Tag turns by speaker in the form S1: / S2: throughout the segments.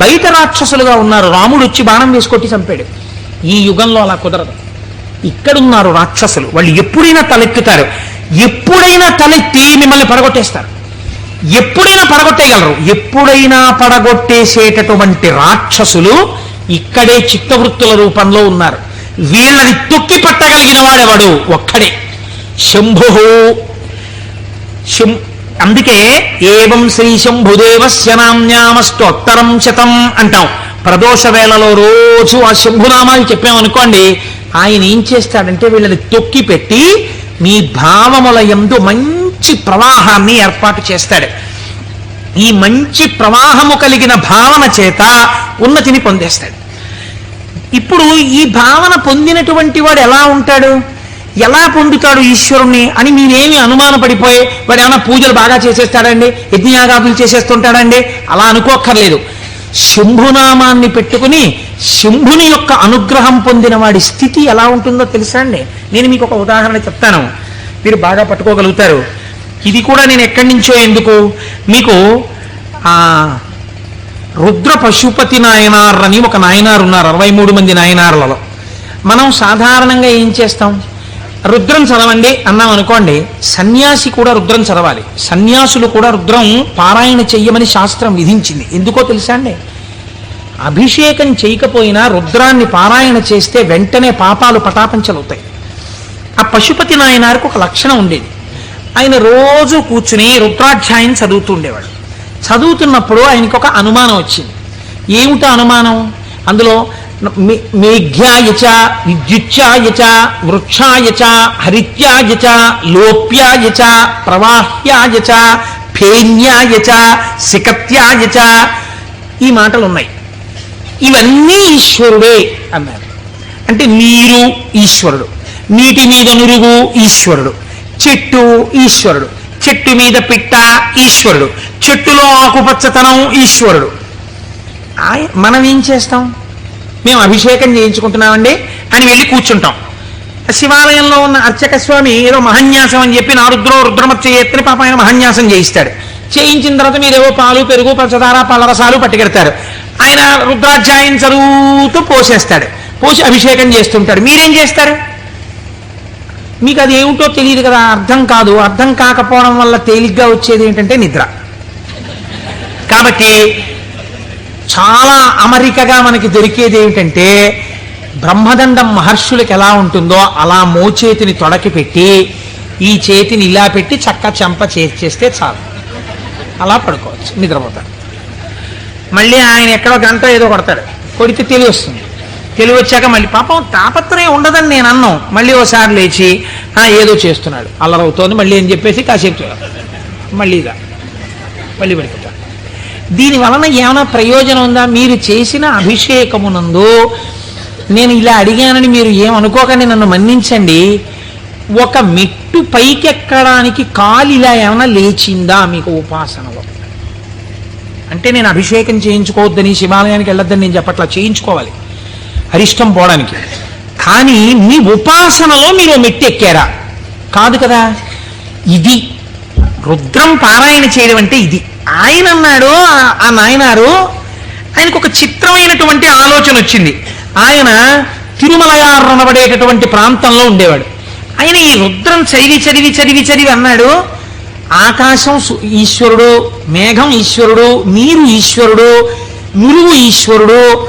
S1: బయట రాక్షసులుగా ఉన్నారు. రాముడు వచ్చి బాణం వేసుకొట్టి చంపాడు. ఈ యుగంలో అలా కుదరదు. ఇక్కడున్నారు రాక్షసులు. వాళ్ళు ఎప్పుడైనా తలెత్తుతారు. ఎప్పుడైనా తలెత్తి మిమ్మల్ని పడగొట్టేస్తారు. ఎప్పుడైనా పడగొట్టేయగలరు. ఎప్పుడైనా పడగొట్టేసేటటువంటి రాక్షసులు ఇక్కడే చిత్తవృత్తుల రూపంలో ఉన్నారు. వీళ్ళని తొక్కి పట్టగలిగిన వాడెవడు? ఒక్కడే. శంభు శం అందుకే ఏవం శ్రీ శంభుదేవస్య నామ్యామస్తోత్తరం శతం అంటాం. ప్రదోష వేళలో రోజు ఆ శంభునామాలు చెప్పామనుకోండి ఆయన ఏం చేస్తాడంటే వీళ్ళని తొక్కి పెట్టి మీ భావముల ఎందు మంచి ప్రవాహాన్ని ఏర్పాటు చేస్తాడు. ఈ మంచి ప్రవాహము కలిగిన భావన చేత ఉన్నతిని పొందేస్తాడు. ఇప్పుడు ఈ భావన పొందినటువంటి వాడు ఎలా ఉంటాడు? ఎలా పొందుతాడు ఈశ్వరుణ్ణి అని మీరేమి అనుమానపడిపోయి వాడు ఏమైనా పూజలు బాగా చేసేస్తాడండి? యజ్ఞయాగాదులు చేసేస్తుంటాడండి? అలా అనుకోక్కర్లేదు. శంభునామాన్ని పెట్టుకుని శంభుని యొక్క అనుగ్రహం పొందిన వాడి స్థితి ఎలా ఉంటుందో తెలుసా అండి? నేను మీకు ఒక ఉదాహరణ చెప్తాను. మీరు బాగా పట్టుకోగలుగుతారు. ఇది కూడా నేను ఎక్కడి నుంచో ఎందుకు? మీకు రుద్ర పశుపతి నాయనార్ అని ఒక నాయనారు ఉన్నారు అరవై మూడు మంది నాయనార్లలో. మనం సాధారణంగా ఏం చేస్తాం? రుద్రం చదవండి అన్నాం అనుకోండి సన్యాసి కూడా రుద్రం చదవాలి. సన్యాసులు కూడా రుద్రం పారాయణ చెయ్యమని శాస్త్రం విధించింది. ఎందుకో తెలుసా అండి? అభిషేకం చేయకపోయినా రుద్రాన్ని పారాయణ చేస్తే వెంటనే పాపాలు పటాపంచలవుతాయి. ఆ పశుపతి నాయనారికి ఒక లక్షణం ఉండేది. ఆయన రోజు కూర్చుని రుద్రాధ్యాయం చదువుతూ ఉండేవాడు. చదువుతున్నప్పుడు ఆయనకు ఒక అనుమానం వచ్చింది. ఏమిటో అనుమానం? అందులో మే- మేఘ్యాయచ విద్యుచ్చాయచ వృక్షాయచ హరిత్యాయచ లోప్యాయచ ప్రవాహ్యాయచ ఫేన్యాయచ సికత్యాయచ ఈ మాటలు ఉన్నాయి ఇవన్నీ ఈశ్వరుడే అన్నారు. అంటే నీరు ఈశ్వరుడు. నీటి మీద నురుగు ఈశ్వరుడు. చెట్టు ఈశ్వరుడు. చెట్టు మీద పిట్ట ఈశ్వరుడు. చెట్టులో ఆకుపచ్చతనం ఈశ్వరుడు. మనం ఏం చేస్తాం? మేము అభిషేకం చేయించుకుంటున్నామండి. అని వెళ్ళి కూర్చుంటాం. శివాలయంలో ఉన్న అర్చక స్వామి ఏదో మహన్యాసం అని చెప్పి నా రుద్రమత్య రుద్రమచ్చ ఎత్తిని పాప ఆయన మహన్యాసం చేయిస్తాడు. చేయించిన తర్వాత మీరేవో పాలు పెరుగు పంచదార పళ్ళరసాలు పట్టుకెడతారు. ఆయన రుద్రాధ్యాయం చదువుతూ పోసేస్తాడు. పోసి అభిషేకం చేస్తుంటాడు. మీరేం చేస్తారు? మీకు అది ఏమిటో తెలియదు కదా అర్థం కాదు. అర్థం కాకపోవడం వల్ల తేలిగ్గా వచ్చేది ఏంటంటే నిద్ర. కాబట్టి చాలా అమరికగా మనకి దొరికేది ఏమిటంటే బ్రహ్మదండం మహర్షులకు ఎలా ఉంటుందో అలా మోచేతిని తొడకి పెట్టి ఈ చేతిని ఇలా పెట్టి చక్క చెంప చేస్తే చాలు. అలా పడుకోవచ్చు నిద్రపోతాడు. మళ్ళీ ఆయన ఎక్కడో గంట ఏదో కొడతాడు. కొడితే తెలివి వస్తుంది. తెలివి వచ్చాక మళ్ళీ పాపం తాపత్రయం ఉండదని నేను అన్నాం. మళ్ళీ ఓసారి లేచి ఏదో చేస్తున్నాడు. అల్లరవుతోంది మళ్ళీ అని చెప్పేసి కాసేపు మళ్ళీ ఇదా. మళ్ళీ పడిపోతాడు దీని వలన ఏమైనా ప్రయోజనం ఉందా? మీరు చేసిన అభిషేకమునందు నేను ఇలా అడిగానని మీరు ఏమనుకోకండి నన్ను మన్నించండి. ఒక మెట్టు పైకెక్కడానికి కాలు ఇలా ఏమైనా లేచిందా మీకు ఉపాసనలో అంటే నేను అభిషేకం చేయించుకోవద్దని శివాలయానికి వెళ్ళొద్దని నేను చెప్పట్లా చేయించుకోవాలి అరిష్టం పోవడానికి. కానీ మీ ఉపాసనలో మీరు మెట్టు ఎక్కారా? కాదు కదా. ఇది రుద్రం పారాయణ చేయడం అంటే ఇది. ఆయన అన్నాడు ఆ- నాయనారు ఆయనకు ఒక చిత్రమైనటువంటి ఆలోచన వచ్చింది. ఆయన తిరుమలయార్ అనబడేటటువంటి ప్రాంతంలో ఉండేవాడు. ఆయన ఈ రుద్రం చదివి చదివి చదివి చదివి అన్నాడు ఆకాశం ఈశ్వరుడు మేఘం ఈశ్వరుడు నీరు ఈశ్వరుడు నురువు ఈశ్వరుడు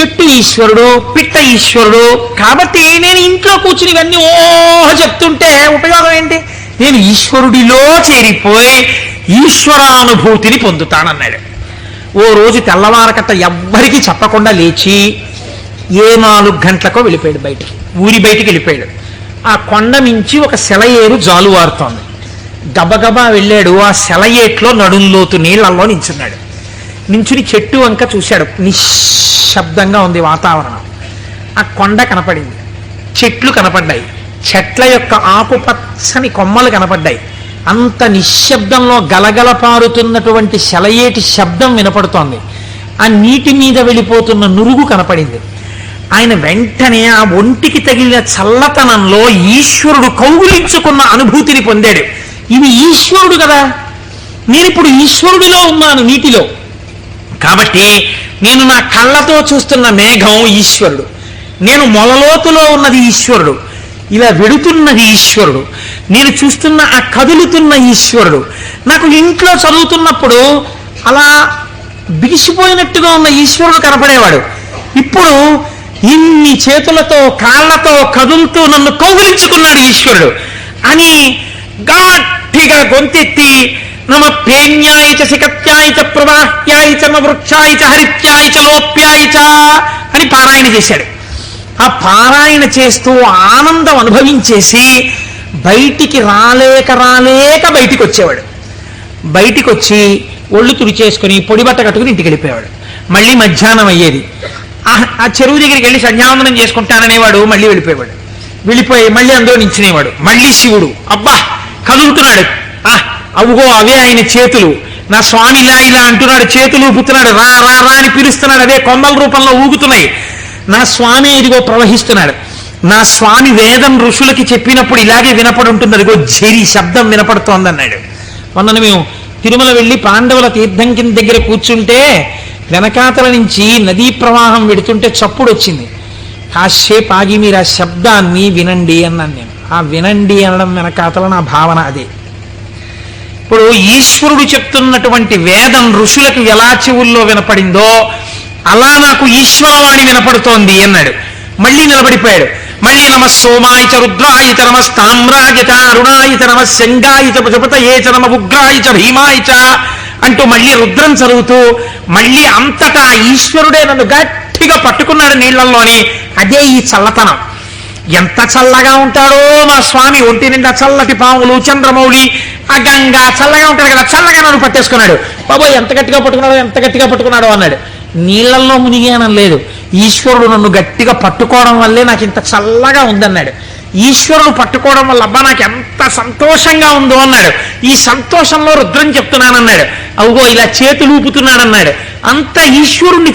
S1: చెట్టు ఈశ్వరుడు పిట్ట ఈశ్వరుడు. కాబట్టి నేను ఇంట్లో కూర్చుని ఇవన్నీ ఓహ చెప్తుంటే ఉపయోగం ఏంటి? నేను ఈశ్వరుడిలో చేరిపోయి ఈశ్వరానుభూతిని పొందుతానన్నాడు. ఓ రోజు తెల్లవారకట్ట ఎవ్వరికీ చెప్పకుండా లేచి ఏ నాలుగు గంటలకో వెళ్ళిపోయాడు బయటికి. ఊరి బయటికి వెళ్ళిపోయాడు. ఆ కొండ మించి ఒక సెలయేరు జాలువారుతోంది గబగబా వెళ్ళాడు. ఆ సెలయేట్లో నడుంలోతు నీళ్ళల్లో నించున్నాడు. నించుని చెట్టు వంక చూశాడు. నిశ్శబ్దంగా ఉంది వాతావరణం. ఆ కొండ కనపడింది. చెట్లు కనపడ్డాయి. చెట్ల యొక్క ఆకుపచ్చని కొమ్మలు కనపడ్డాయి. అంత నిశ్శబ్దంలో గలగల పారుతున్నటువంటి సెలయేటి శబ్దం వినపడుతోంది. ఆ నీటి మీద వెళ్ళిపోతున్న నురుగు కనపడింది. ఆయన వెంటనే ఆ ఒంటికి తగిలిన చల్లతనంలో ఈశ్వరుడు కౌగులించుకున్న అనుభూతిని పొందాడు. ఇది ఈశ్వరుడు కదా? నేను ఇప్పుడు ఈశ్వరుడిలో ఉన్నాను నీటిలో. కాబట్టి నేను నా కళ్ళతో చూస్తున్న మేఘం ఈశ్వరుడు. నేను మొలలోతులో ఉన్నది ఈశ్వరుడు. ఇలా వెడుతున్నది ఈశ్వరుడు నేను చూస్తున్న ఆ కదులుతున్న ఈశ్వరుడు నాకు ఇంట్లో చదువుతున్నప్పుడు అలా బిగిసిపోయినట్టుగా ఉన్న ఈశ్వరుడు కనపడేవాడు. ఇప్పుడు ఇన్ని చేతులతో కాళ్ళతో కదులుతూ నన్ను కౌగులించుకున్నాడు ఈశ్వరుడు. అని గట్టిగా గొంతెత్తి నమ పేన్యాయ చ శిఖత్యాయ చ ప్రవాహ్యాయ చ హరిత్యాయి వృక్షాయ చ హరిత్యాయ చ లోప్యాయ చ అని పారాయణ చేశాడు. ఆ పారాయణ చేస్తూ ఆనందం అనుభవించేసి బయటికి రాలేక రాలేక బయటికి వచ్చేవాడు బయటికి వచ్చి ఒళ్ళు తుడిచేసుకుని పొడి బట్ట కట్టుకుని ఇంటికి వెళ్ళిపోయేవాడు. మళ్ళీ మధ్యాహ్నం అయ్యేది. ఆ- ఆ చెరువు దగ్గరికి వెళ్ళి సంధ్యావందనం చేసుకుంటాననేవాడు మళ్ళీ వెళ్ళిపోయేవాడు. వెళ్ళిపోయి మళ్ళీ అందులో నించునేవాడు. మళ్ళీ శివుడు అబ్బా కదులుతున్నాడు. ఆ అవుగో అవే ఆయన చేతులు. నా స్వామి ఇలా ఇలా అంటున్నాడు చేతులు ఊపుతున్నాడు రా రా రా అని పిలుస్తున్నాడు. అదే కొమ్మల రూపంలో ఊగుతున్నాయి. నా స్వామి ఇదిగో ప్రవహిస్తున్నాడు. నా స్వామి వేదం ఋషులకి చెప్పినప్పుడు ఇలాగే వినపడి ఉంటుంది అదిగో జరి శబ్దం వినపడుతోందన్నాడు. మొన్న మేము తిరుమల వెళ్ళి పాండవుల తీర్థం కింద దగ్గర కూర్చుంటే వెనకాతల నుంచి నదీ ప్రవాహం వెడుతుంటే చప్పుడు వచ్చింది. కాసేపు ఆగి మీరు ఆ శబ్దాన్ని వినండి అన్నాను నేను. ఆ వినండి అనడం వెనకాతల నా భావన అదే. ఇప్పుడు ఈశ్వరుడు చెప్తున్నటువంటి వేదం ఋషులకు ఎలా చెవుల్లో వినపడిందో అలా నాకు ఈశ్వరవాణి వినపడుతోంది అన్నాడు. మళ్ళీ నిలబడిపోయాడు. మళ్ళీ నమ సోమాయ చ నమ స్తామ్రాయ చ నమ శంగాయ చ పశుపతయే నమ ఉగ్రాయ చ అంటూ మళ్ళీ రుద్రం చదువుతూ మళ్ళీ అంతటా ఈశ్వరుడే నన్ను గట్టిగా పట్టుకున్నాడు నీళ్ళలోని అదే ఈ చల్లతనం. ఎంత చల్లగా ఉంటాడో మా స్వామి ఒంటి నిండా చల్లటి పాములు చంద్రమౌళి ఆ గంగా చల్లగా ఉంటాడు కదా చల్లగా నన్ను పట్టేసుకున్నాడు. బాబోయ్ ఎంత గట్టిగా పట్టుకున్నాడో ఎంత గట్టిగా పట్టుకున్నాడో అన్నాడు. నీళ్ళల్లో మునిగానం లేదు. ఈశ్వరుడు నన్ను గట్టిగా పట్టుకోవడం వల్లే నాకు ఇంత చల్లగా ఉందన్నాడు. ఈశ్వరుడు పట్టుకోవడం వల్ల అబ్బా నాకు ఎంత సంతోషంగా ఉందో అన్నాడు. ఈ సంతోషంలో రుద్రం చెప్తున్నానన్నాడు. అవుగో ఇలా చేతులు ఊపుతున్నాడన్నాడు అంత ఈశ్వరుణ్ణి